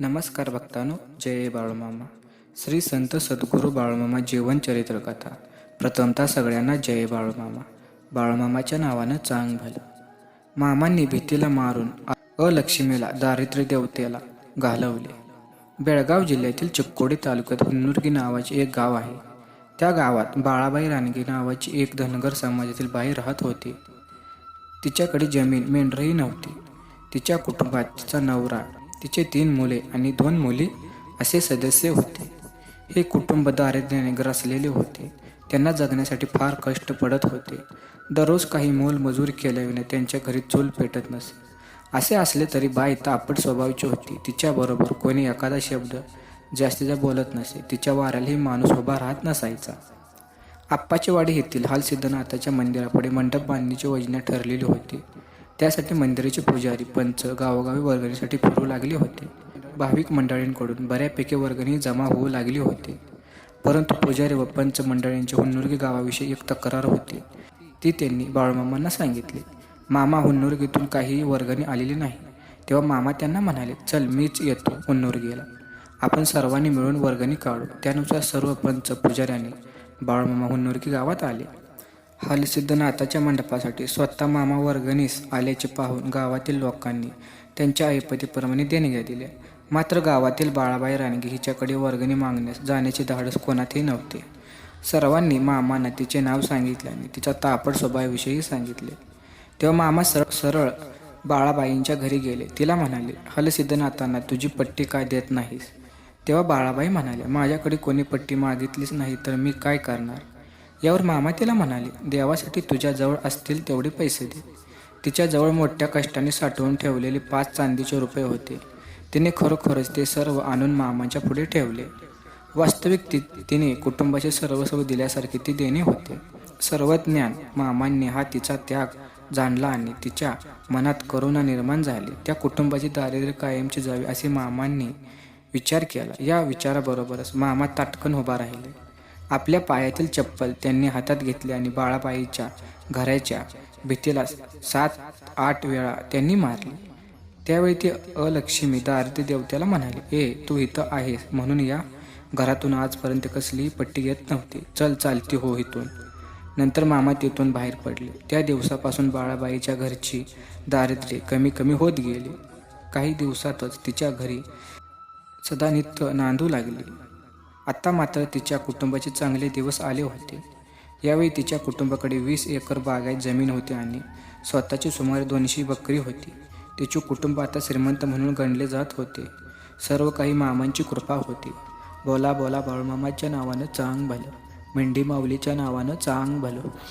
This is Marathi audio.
नमस्कार भक्तानो जय बाळूमामा. श्री संत सद्गुरू बाळूमामा जीवन चरित्र कथा. प्रथमतः सगळ्यांना जय बाळूमामा. बाळूमामाच्या नावानं चांग भलं. मामांनी भीतीला मारून अलक्ष्मीला दारिद्र्य देवतेला घालवले. बेळगाव जिल्ह्यातील चिक्कोडी तालुक्यात हुन्नुर्गी नावाचे एक गाव आहे. त्या गावात बाळाबाई रानगी नावाची एक धनगर समाजातील बाई राहत होती. तिच्याकडे जमीन मेंढरही नव्हती. तिच्या कुटुंबात तिचा नवरा तिचे तीन मुले आणि दोन मुली असे सदस्य होते. हे कुटुंब दारिद्र्याने ग्रासलेले होते. त्यांना जगण्यासाठी फार कष्ट पडत होते. दररोज काही मोलमजूर केल्याविने त्यांच्या घरी चूल पेटत नसे. असे असले तरी बाई तापट स्वभावाची होती. तिच्याबरोबर कोणी एखादा शब्द जास्तीचा बोलत नसे. तिच्या वाऱ्यालाही माणूस उभा राहत नसायचा. आप्पाचे वाडी येथील हालसिद्धनाथाच्या मंदिरापुढे मंडप बांधणीची योजना ठरलेली होती. त्यासाठी मंदिराचे पुजारी पंच गावोगावी वर्गणीसाठी फिरू लागले होते. भाविक मंडळींकडून बऱ्यापैकी वर्गणी जमा होऊ लागली होती. परंतु पुजारी व पंच मंडळींची हुन्नुर्गी गावाविषयी एक तक्रार होती. ती त्यांनी बाळूमामांना सांगितली मामा हुन्नुर्गीतून काहीही वर्गणी आलेली नाही. तेव्हा मामा त्यांना म्हणाले चल मीच येतो हुन्नुर्गीला. आपण सर्वांनी मिळून वर्गणी काढू. त्यानुसार सर्व पंच पुजाऱ्यांनी बाळमामा हुन्नुर्गी गावात आले. हलसिद्धनाथाच्या मंडपासाठी स्वतः मामा वर्गणीस आल्याचे पाहून गावातील लोकांनी त्यांच्या ऐपतीप्रमाणे देणग्या दिल्या. मात्र गावातील बाळाबाई रानगी हिच्याकडे वर्गणी मागण्यास जाण्याचे धाडस कोणातही नव्हते. सर्वांनी मामांना तिचे नाव सांगितले आणि तिच्या तापड स्वभावाविषयी सांगितले. तेव्हा मामा सरळ सरळ बाळाबाईंच्या घरी गेले. तिला म्हणाले हलसिद्धनाथांना तुझी पट्टी काय देत नाहीस? तेव्हा बाळाबाई म्हणाल्या माझ्याकडे कोणी पट्टी मागितलीच नाही तर मी काय करणार? यावर मामा तिला म्हणाले देवासाठी तुझ्याजवळ असतील तेवढे पैसे दे. तिच्याजवळ मोठ्या कष्टाने साठवून ठेवलेले पाच चांदीचे रुपये होते. तिने खरोखरच ते सर्व आणून मामाच्या पुढे ठेवले. वास्तविक ती तिने कुटुंबाचे सर्वस्व दिल्यासारखे ती देणे होते. सर्व ज्ञान मामांनी हा तिचा त्याग जाणला आणि तिच्या मनात करुणा निर्माण झाली. त्या कुटुंबाची दारिद्र्य कायमची जावी असे मामांनी विचार केला. या विचाराबरोबरच मामा ताटकन उभा राहिले. आपल्या पायातील चप्पल त्यांनी हातात घेतली आणि बाळाबाईच्या घराच्या भीतीला सात आठ वेळा त्यांनी मारली. त्यावेळी ती अलक्ष्मी दारिद्र्य देवत्याला म्हणाली ए तू इथं आहेस म्हणून या घरातून आजपर्यंत कसलीही पट्टी येत नव्हती. चल चालती हो इथून. नंतर मामा तिथून बाहेर पडले. त्या दिवसापासून बाळाबाईच्या घरची दारिद्र्य कमी कमी होत गेली. काही दिवसातच तिच्या घरी सदानित्य नांदू लागली. आत्ता मात्र तिच्या कुटुंबाचे चांगले दिवस आले होते. यावेळी तिच्या कुटुंबाकडे वीस एकर बागायत जमीन होती आणि स्वतःची सुमारे दोनशे बकरी होती. तिचे कुटुंब आता श्रीमंत म्हणून गणले जात होते. सर्व काही मामांची कृपा होती. बोला बोला बाळूमामाच्या नावानं चांग भलं. मेंढी माऊलीच्या नावानं चांग भलं.